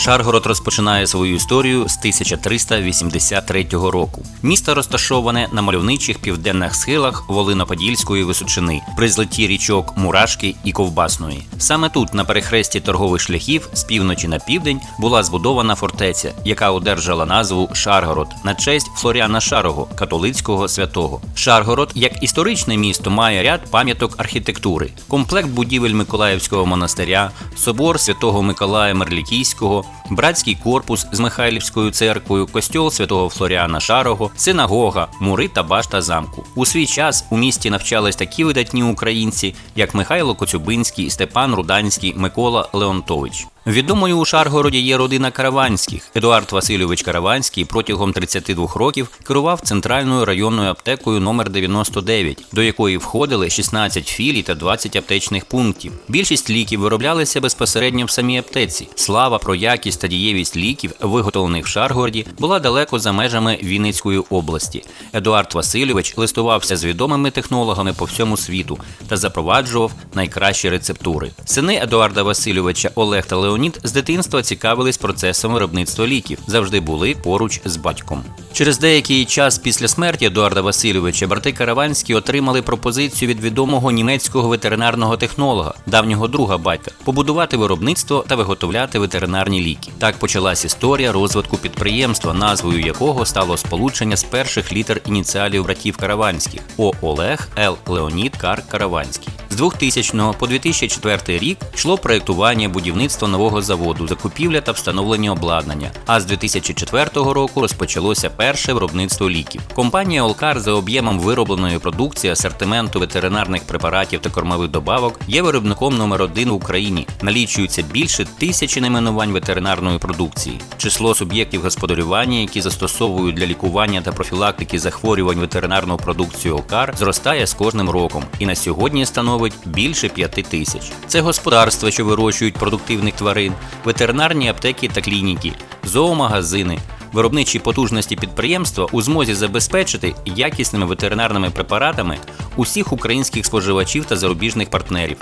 Шаргород розпочинає свою історію з 1383 року. Місто розташоване на мальовничих південних схилах Волино-Подільської височини, при злиті річок Мурашки і Ковбасної. Саме тут, на перехресті торгових шляхів з півночі на південь, була збудована фортеця, яка одержала назву Шаргород на честь Флоріана Шарого, католицького святого. Шаргород, як історичне місто, має ряд пам'яток архітектури, комплект будівель Миколаївського монастиря, собор святого Миколая Мерлікійського, братський корпус з Михайлівською церквою, костьол святого Флоріана Шарого, синагога, мури та башта замку. У свій час у місті навчались такі видатні українці, як Михайло Коцюбинський, Степан Руданський, Микола Леонтович. Відомою у Шаргороді є родина Караванських. Едуард Васильович Караванський протягом 32 років керував центральною районною аптекою номер 99, до якої входили 16 філій та 20 аптечних пунктів. Більшість ліків вироблялися безпосередньо в самій аптеці. Слава про якість та дієвість ліків, виготовлених в Шаргороді, була далеко за межами Вінницької області. Едуард Васильович листувався з відомими технологами по всьому світу та запроваджував найкращі рецептури. Сини Едуарда Васильовича Олег та Леонід з дитинства цікавились процесом виробництва ліків, завжди були поруч з батьком. Через деякий час після смерті Едуарда Васильовича брати Караванські отримали пропозицію від відомого німецького ветеринарного технолога, давнього друга батька, побудувати виробництво та виготовляти ветеринарні ліки. Так почалась історія розвитку підприємства, назвою якого стало сполучення з перших літер ініціалів братів Караванських О. Олег, Л. Леонід Кар Караванський. З 2000 по 2004 рік йшло проєктування будівництва нового заводу, закупівля та встановлення обладнання. А з 2004 року розпочалося перше виробництво ліків. Компанія Олкар за об'ємом виробленої продукції, асортименту ветеринарних препаратів та кормових добавок є виробником номер один в Україні. Налічується більше тисячі найменувань ветеринарної продукції. Число суб'єктів господарювання, які застосовують для лікування та профілактики захворювань ветеринарну продукцію Олкар, зростає з кожним роком і на сьогодні становить більше п'яти тисяч. Це господарства, що вирощують продуктивних тварин, ветеринарні аптеки та клініки, зоомагазини. Виробничі потужності підприємства у змозі забезпечити якісними ветеринарними препаратами усіх українських споживачів та зарубіжних партнерів,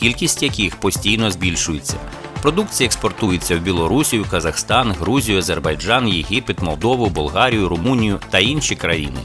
кількість яких постійно збільшується. Продукція експортується в Білорусію, Казахстан, Грузію, Азербайджан, Єгипет, Молдову, Болгарію, Румунію та інші країни.